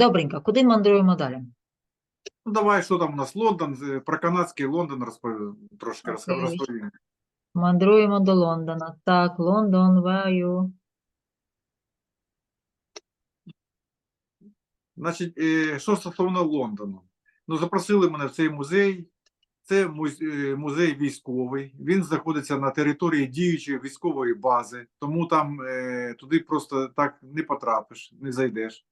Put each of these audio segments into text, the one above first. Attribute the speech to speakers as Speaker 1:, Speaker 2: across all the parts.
Speaker 1: Добренько, куди мандруємо далі?
Speaker 2: Ну, давай, що там у нас Лондон, про канадський Лондон розповім, трошки
Speaker 1: Окей.
Speaker 2: розповім.
Speaker 1: Мандруємо до Лондона. Так, Лондон, where are you?
Speaker 2: Значить, е, що стосовно Лондону? Ну, запросили мене в цей музей. Це муз- е, музей військовий. Він знаходиться на території діючої військової бази, тому там е, туди просто так не потрапиш, не зайдеш.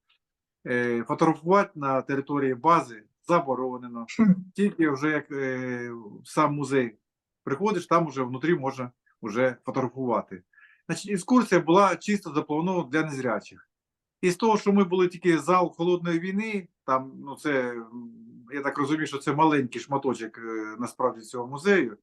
Speaker 2: Е, фотографувати на території бази заборонено. Тільки вже як е, в сам музей приходиш, там вже внутрі можна вже фотографувати. Значить, екскурсія була чисто запланована для незрячих. І з того, що ми були тільки зал холодної війни, там, ну це я так розумію, що це маленький шматочок е, насправді цього музею,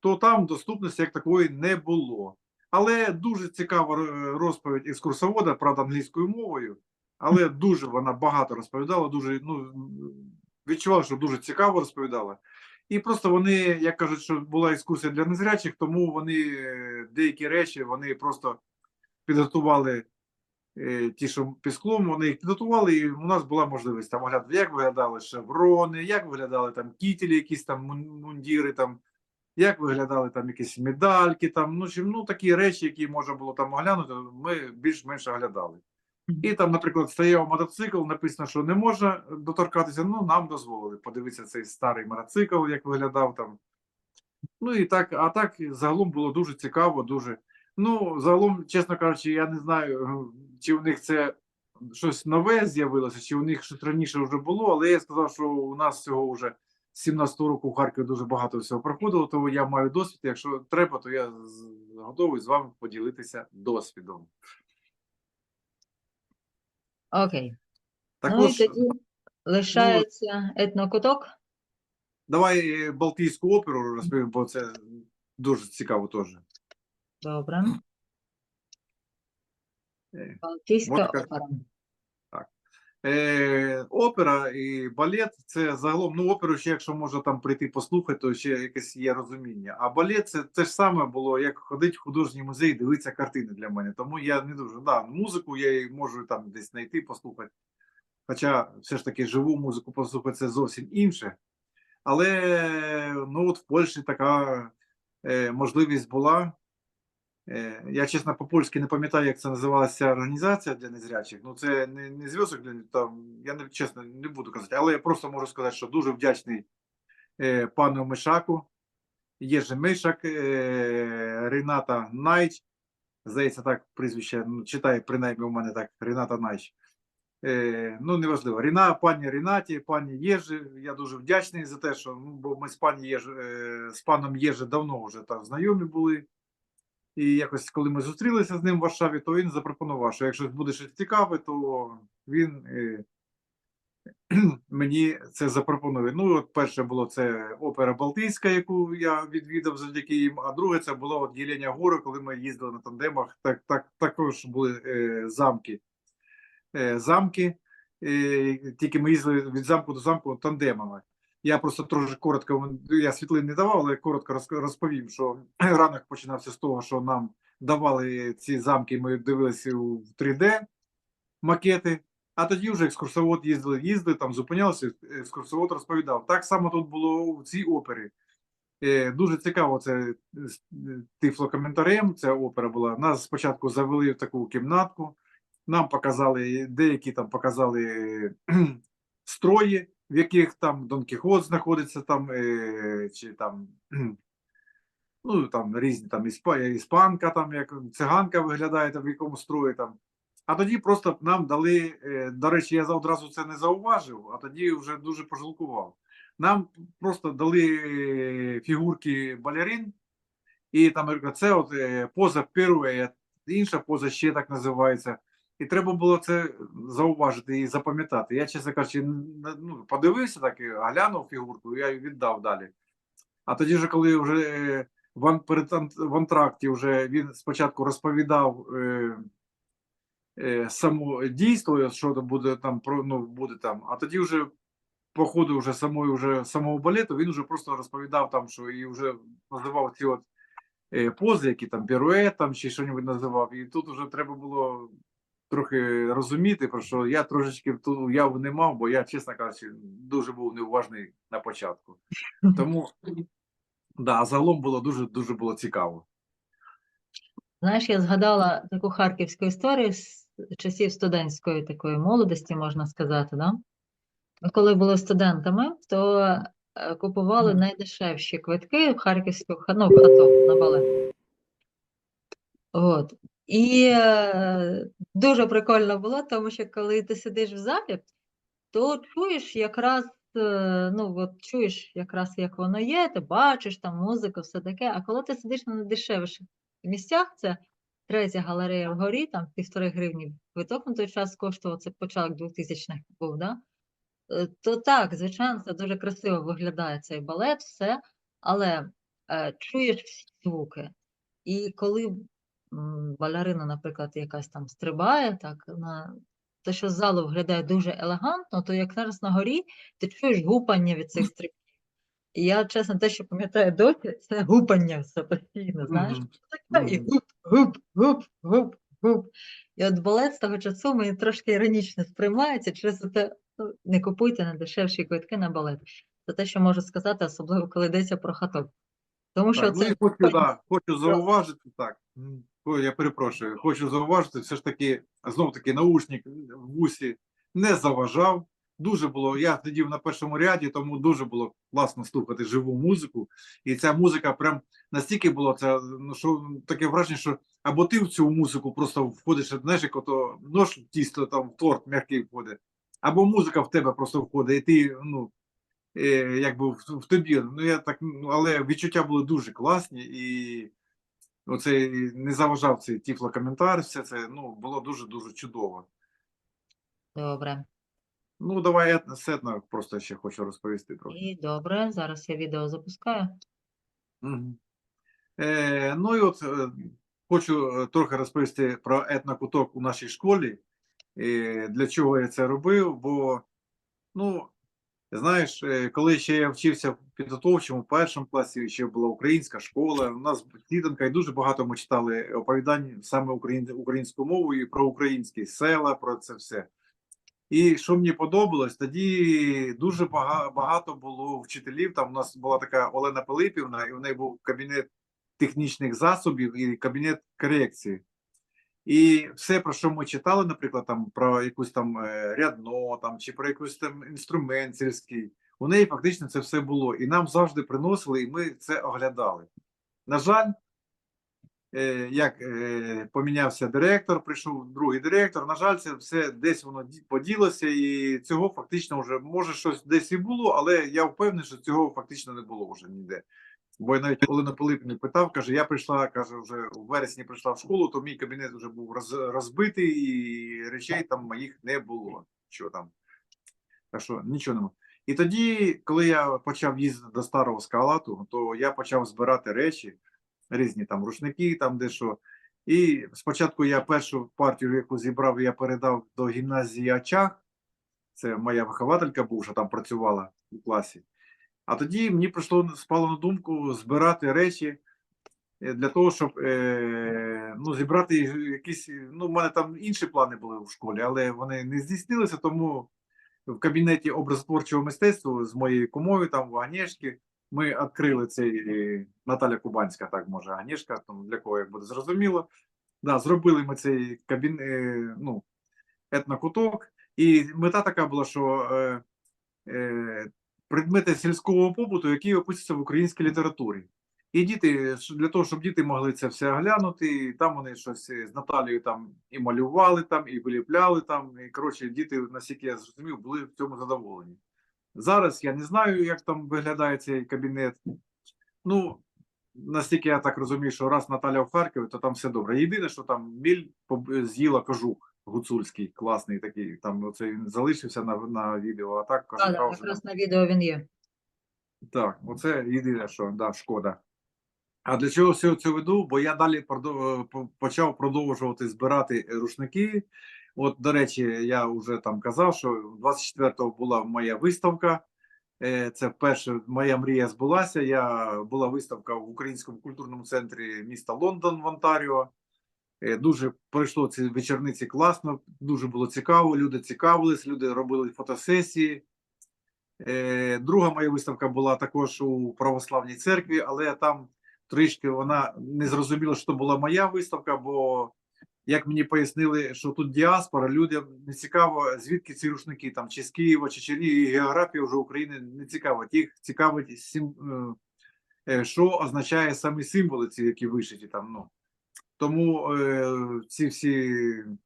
Speaker 2: то там доступності як такої не було. Але дуже цікава розповідь екскурсовода, правда, англійською мовою, але дуже вона багато розповідала, дуже ну, відчував, що дуже цікаво розповідала. І просто вони, як кажуть, що була екскурсія для незрячих, тому вони е, деякі речі вони просто підготували е, ті, що пісклом, вони їх підготували, і у нас була можливість там оглядати, як виглядали шеврони, як виглядали там кітелі, якісь там мундіри, там, як виглядали там якісь медальки, там, ну, чим, ну такі речі, які можна було там оглянути, ми більш-менш оглядали. І там, наприклад, стояв мотоцикл, написано, що не можна доторкатися, ну нам дозволили подивитися цей старий мотоцикл, як виглядав там. Ну і так, а так загалом було дуже цікаво, дуже. Ну, загалом, чесно кажучи, я не знаю, чи у них це щось нове з'явилося, чи у них щось раніше вже було, але я сказав, що у нас цього вже з 17-го року в Харкові дуже багато всього проходило, тому я маю досвід. Якщо треба, то я готовий з вами поділитися досвідом.
Speaker 1: Окей. Ну і тоді лишається етнокуток.
Speaker 2: давай е, Балтійську оперу розповім, бо це дуже цікаво теж.
Speaker 1: Добре.
Speaker 2: Е,
Speaker 1: Балтійська
Speaker 2: Можна...
Speaker 1: опера.
Speaker 2: Е, опера і балет це загалом, ну оперу ще, якщо можна там прийти послухати, то ще якесь є розуміння. А балет це те ж саме було, як ходити в художній музей, дивитися картини для мене. Тому я не дуже да, музику я її можу там десь знайти, послухати. Хоча все ж таки живу музику послухати це зовсім інше. Але ну от в Польщі така е, можливість була. Е, Я, чесно, по-польськи не пам'ятаю, як це називалася організація для незрячих. Ну, це не, не зв'язок для там, я не чесно не буду казати, але я просто можу сказати, що дуже вдячний е, пану Мишаку, Єжи Мишак, е, Рената Найч. Здається, так прізвище ну, читає принаймні у мене так Рената Найч. Е, ну, неважливо. Ріна, пані Рінаті, пані Єжи. Я дуже вдячний за те, що ну, бо ми з пані Єжи, е, з паном Єжи давно вже так знайомі були. І якось, коли ми зустрілися з ним в Варшаві, то він запропонував, що якщо буде щось цікаве, то він е, мені це запропонує. Ну, от перше було це опера Балтійська, яку я відвідав завдяки їм. А друге це було от Єлення Гори, коли ми їздили на тандемах. Так, так, також були е, замки. Е, замки. Е, тільки ми їздили від замку до замку тандемами. Я просто трошки коротко, я світлин не давав, але коротко розповім, що ранок починався з того, що нам давали ці замки, ми дивилися у 3D макети, а тоді вже екскурсовод їздили, їздили, там зупинялися, екскурсовод розповідав. Так само тут було у цій опері. Е, Дуже цікаво це з е, тифлокоментарем, ця опера була. Нас спочатку завели в таку кімнатку, нам показали, деякі там показали строї, в яких там Дон Кіхот знаходиться, там, е, чи там, ну, там різні там іспанка, там, як циганка виглядає там, в якому строї там. А тоді просто нам дали, е, до речі, я одразу це не зауважив, а тоді вже дуже пожалкував. Нам просто дали е, фігурки балерин, і там це от поза пирует, інша поза ще так називається. І треба було це зауважити і запам'ятати. Я, чесно кажучи, ну, подивився так, і глянув фігурку, я її віддав далі. А тоді, вже, коли вже е, в, в антракті вже він спочатку розповідав е, е, само дійство, що там буде там ну, буде там, а тоді вже по ходу вже самої вже самого балету він вже просто розповідав там, що і вже називав ці от е, пози, які там пірует там чи що-небудь називав. І тут вже треба було трохи розуміти, про що я трошечки ту уяву не мав, бо я, чесно кажучи, дуже був неуважний на початку. Тому да, загалом було дуже дуже було цікаво.
Speaker 1: Знаєш, я згадала таку харківську історію з часів студентської такої молодості, можна сказати, да? Коли були студентами, то е, купували найдешевші квитки в харківську ха- ну, в хаток на балет. От. І е, дуже прикольно було, тому що коли ти сидиш в залі, то чуєш якраз, е, ну от чуєш якраз як воно є, ти бачиш там музику, все таке. А коли ти сидиш на найдешевших місцях, це третя галерея вгорі, там півтори гривні квиток на той час коштував, це початок 2000-х був, да? Е, То так, звичайно, це дуже красиво виглядає цей балет, все, але е, чуєш всі звуки. І коли балерина, наприклад, якась там стрибає, так, на те, що з залу виглядає дуже елегантно, то як зараз на горі ти чуєш гупання від цих стрибків. І я, чесно, те, що пам'ятаю досі, це гупання все постійно, знаєш?
Speaker 2: Мгм.
Speaker 1: Таке, І гуп, гуп, гуп, гуп, гуп. І от балет з того часу мені трошки іронічно сприймається через те, ну, не купуйте на дешевші квитки на балет. Це те, що можу сказати, особливо коли йдеться про хаток. Тому що
Speaker 2: ну
Speaker 1: це
Speaker 2: хочу, да, хочу зауважити так. Я перепрошую, хочу зауважити, все ж таки, знов таки, наушник в вусі не заважав. Дуже було. Я сидів на першому ряді, тому дуже було класно слухати живу музику. І ця музика прям настільки була це, ну що таке враження, що або ти в цю музику просто входиш, знаєш, як ото нож тісто там в торт м'який входить, або музика в тебе просто входить, і ти ну е, якби в, в тобі. Ну я так, ну але відчуття були дуже класні, і оце не заважав цей тіфлокоментар, все це ну було дуже дуже чудово.
Speaker 1: добре.
Speaker 2: Ну давай я сетно просто ще хочу розповісти трохи.
Speaker 1: І добре, зараз я відео запускаю.
Speaker 2: Мгм. Е, ну і от е, хочу е, трохи розповісти про етнокуток у нашій школі. Е, для чого я це робив? Бо, ну, знаєш, е, коли ще я вчився в підготовчому першому класі, ще була українська школа, у нас тітанка, і дуже багато ми читали оповідань саме українською мовою про українські села, про це все. І що мені подобалось, тоді дуже багато було вчителів. Там у нас була така Олена Пилипівна, і в неї був кабінет технічних засобів і кабінет корекції. І все, про що ми читали, наприклад, там про якусь там е, рядно, там чи про якийсь там інструмент сільський, у неї фактично це все було. І нам завжди приносили, і ми це оглядали. На жаль, е, як е, помінявся директор, прийшов другий директор. На жаль, це все десь воно поділося, і цього фактично вже може щось десь і було, але я впевнений, що цього фактично не було вже ніде. Бо я навіть Олена Пилипівна питав, каже: я прийшла, каже, вже у вересні прийшла в школу, то мій кабінет вже був роз, розбитий, і речей там моїх не було. Що там? Так що нічого нема. І тоді, коли я почав їздити до старого скалату, то я почав збирати речі, різні там рушники, там де що. І спочатку я першу партію, яку зібрав, я передав до гімназії Очаг. Це моя вихователька бувша там працювала у класі. А тоді мені прийшло спало на думку збирати речі е, для того, щоб е, ну, зібрати якісь. Ну, в мене там інші плани були в школі, але вони не здійснилися, тому в кабінеті образотворчого мистецтва з моєю кумою, там в Агнєшки, ми відкрили цей е, Наталя Кубанська, так може, Агнєшка, там для кого як буде зрозуміло. Да, зробили ми цей кабін, е, ну, етнокуток, і мета така була, що е, е, предмети сільського побуту, які описуються в українській літературі. І діти, для того, щоб діти могли це все оглянути, і там вони щось е, з Наталією там і малювали, там, і виліпляли там. І коротше, діти, наскільки я зрозумів, були в цьому задоволені. Зараз я не знаю, як там виглядає цей кабінет. Ну, настільки я так розумію, що раз Наталя в Харкові, то там все добре. Єдине, що там міль з'їла кожух гуцульський, класний такий. Там оце він залишився на, на відео, а так
Speaker 1: Так, да, якраз на відео він є.
Speaker 2: так, оце єдине, що да, шкода. А для чого все це веду? Бо я далі продов- почав продовжувати збирати рушники. От, до речі, я вже там казав, що 24-го була моя виставка. Е, Це вперше моя мрія збулася. Я була виставка в Українському культурному центрі міста Лондон в Онтаріо. Е, Дуже пройшло ці вечорниці класно, дуже було цікаво. Люди цікавились, люди робили фотосесії. Е, Друга моя виставка була також у православній церкві, але там трішки вона не зрозуміла, що була моя виставка, бо як мені пояснили, що тут діаспора, людям не цікаво, звідки ці рушники, там чи з Києва, чи Чернігів, і географія вже України не цікавить. Їх цікавить е, що означає самі символи, ці, які вишиті там. Ну. Тому е, ці всі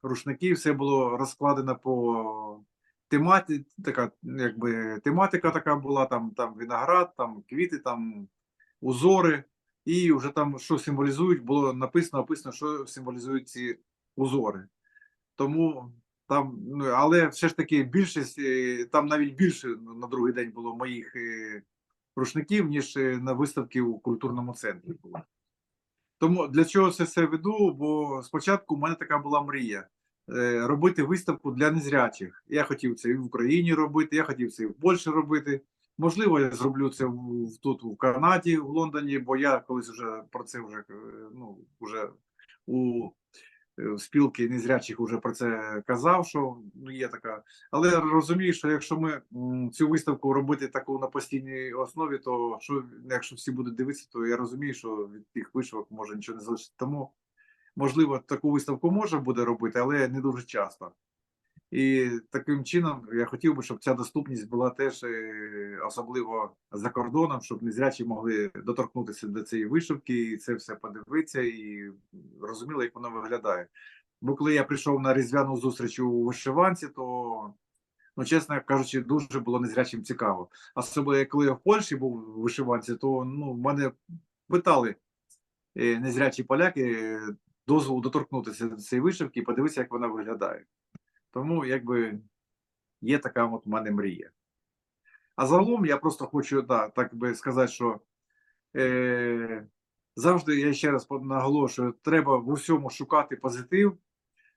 Speaker 2: рушники, все було розкладено по тематі, така, якби тематика така була, там, там виноград, там квіти, там узори, і вже там що символізують, було написано, описано, що символізують ці узори. Тому там, ну, але все ж таки більшість, е, там навіть більше на другий день було моїх е, рушників, ніж е, на виставці у культурному центрі було. Тому для чого це все веду? Бо спочатку у мене така була мрія е, робити виставку для незрячих. Я хотів це і в Україні робити, я хотів це і в Польщі робити. Можливо, я зроблю це в, тут, в Канаді, в Лондоні, бо я колись вже про це вже е, ну, вже у спілки незрячих вже про це казав, що ну, є така. Але розумію, що якщо ми цю виставку робити таку на постійній основі, то що якщо всі будуть дивитися, то я розумію, що від тих вишивок може нічого не залишити. Тому можливо таку виставку можна буде робити, але не дуже часто. І таким чином я хотів би, щоб ця доступність була теж е, особливо за кордоном, щоб незрячі могли доторкнутися до цієї вишивки, і це все подивитися і розуміли, як воно виглядає. Бо коли я прийшов на різдвяну зустріч у вишиванці, то, ну, чесно кажучи, дуже було незрячим цікаво. Особливо, коли я в Польщі був у вишиванці, то ну, мене питали е, незрячі поляки е, дозволу доторкнутися до цієї вишивки і подивитися, як вона виглядає. Тому якби є така от в мене мрія. А загалом я просто хочу да, так би сказати, що е, завжди я ще раз наголошую, треба в усьому шукати позитив.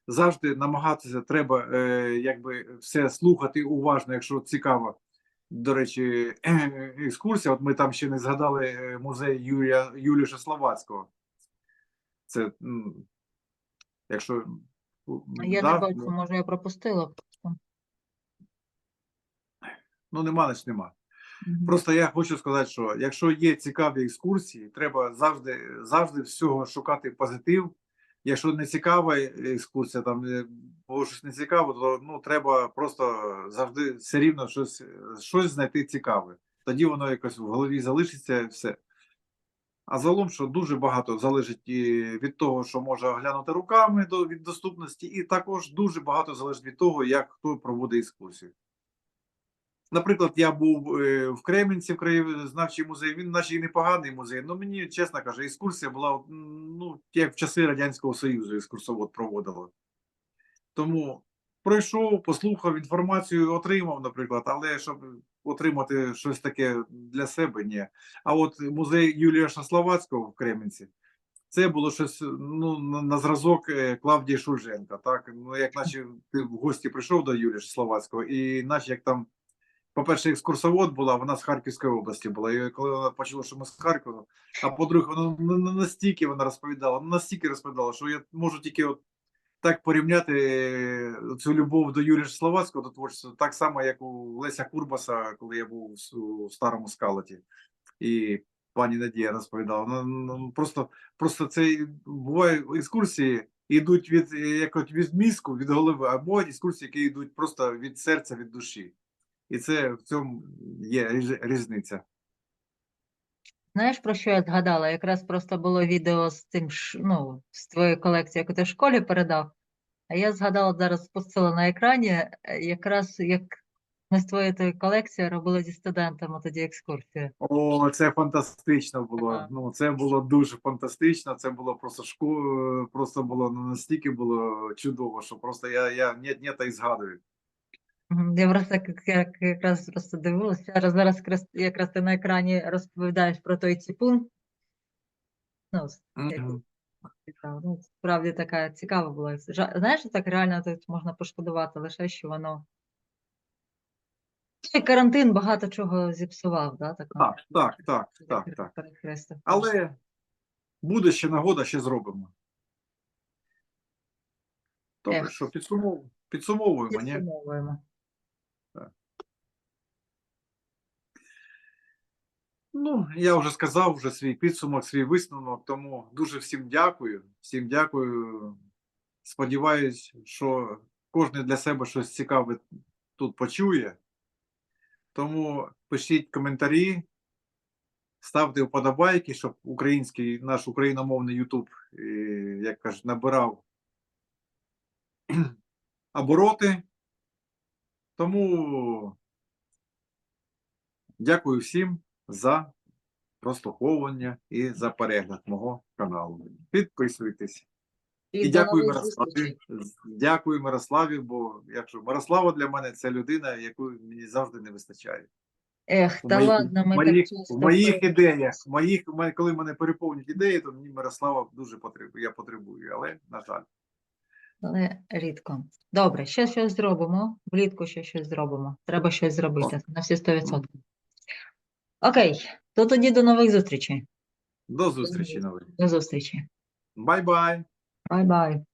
Speaker 2: Завжди намагатися треба е, якби все слухати уважно, якщо цікаво. До речі, екскурсія. От ми там ще не згадали е, музей Юрія Юліша Словацького. Це якщо
Speaker 1: Я
Speaker 2: да,
Speaker 1: не бачу, може я пропустила.
Speaker 2: ну нема, значить нема. Просто я хочу сказати, що якщо є цікаві екскурсії, треба завжди, завжди всього шукати позитив. Якщо не цікава екскурсія, там е, було щось не цікаво, то ну треба просто завжди все рівно щось, щось знайти цікаве. Тоді воно якось в голові залишиться і все. А загалом, що дуже багато залежить від того, що може оглянути руками до від доступності, і також дуже багато залежить від того, як хто проводить екскурсію. Наприклад, я був е, в Кремінці, в краєзнавчий музей. Він, наче і непоганий музей. але мені чесно кажу, екскурсія була ну, як в часи Радянського Союзу екскурсовод проводила. Тому пройшов, послухав інформацію, отримав, наприклад, але щоб отримати щось таке для себе, ні. А от музей Юлія Шасловацького в Кремінці. Це було щось ну, на, зразок е, Клавдії Шульженка. Так? Ну, як наче ти в гості прийшов до Юлії Словацького, і наче як там по-перше, екскурсовод була, вона з Харківської області була. І коли вона почула, що ми з Харкова, а по-друге, вона на- на- настільки вона розповідала, ну, настільки розповідала, що я можу тільки от так порівняти е, цю любов до Юрія Словацького до творчості, так само, як у Леся Курбаса, коли я був у старому скалаті. І пані Надія розповідала. Ну, ну, просто, просто це буває екскурсії. Йдуть від е, як от від мізку, від голови, а бувають екскурсії, які йдуть просто від серця, від душі. І це в цьому є різ- різниця.
Speaker 1: Знаєш, про що я згадала? Якраз просто було відео з тим, ну, з твоєю колекцією, яку ти в школі передав. А я згадала зараз спустила на екрані, е, якраз як ми з твоєю тою колекцією робили зі студентами тоді екскурсію.
Speaker 2: О, це фантастично було.
Speaker 1: Ага.
Speaker 2: Ну, це було дуже фантастично. Це було просто шко... просто було ну, настільки було чудово, що просто я, я нет, нет, і згадую.
Speaker 1: Я просто як, як, якраз просто дивилася. Зараз, зараз якраз, ти на екрані розповідаєш про той ціпун. Ну, с- як Ну, справді така цікава була. Знаєш, так реально тут можна пошкодувати лише, що воно. І карантин багато чого зіпсував, да? Так,
Speaker 2: Так, так, так, так, так.
Speaker 1: перехрестив.
Speaker 2: Але буде ще нагода, ще зробимо. Добре, що підсумов... підсумовуємо, ні?
Speaker 1: Підсумовуємо.
Speaker 2: Ну, я вже сказав вже свій підсумок, свій висновок, тому дуже всім дякую. Всім дякую. Сподіваюсь, що кожен для себе щось цікаве тут почує. Тому пишіть коментарі, ставте вподобайки, щоб український наш україномовний YouTube, як кажуть, набирав обороти. Тому дякую всім за прослуховування і за перегляд мого каналу. Підписуйтесь. І,
Speaker 1: до
Speaker 2: дякую Мирославі. Дякую Мирославі, бо якщо Мирослава для мене це людина, якої мені завжди не вистачає.
Speaker 1: Ех, та ладно, ми
Speaker 2: моїх,
Speaker 1: так часто
Speaker 2: в моїх ідеях, в моїх, коли мене переповнюють ідеї, то мені Мирослава дуже потребує. Я потребую, але на жаль.
Speaker 1: але рідко. Добре, ще щось зробимо. Влітку ще щось зробимо. Треба щось зробити на всі 100%. Окей, то тоді до нових зустрічей.
Speaker 2: До зустрічі нових.
Speaker 1: До зустрічі.
Speaker 2: Бай-бай.
Speaker 1: Бай-бай.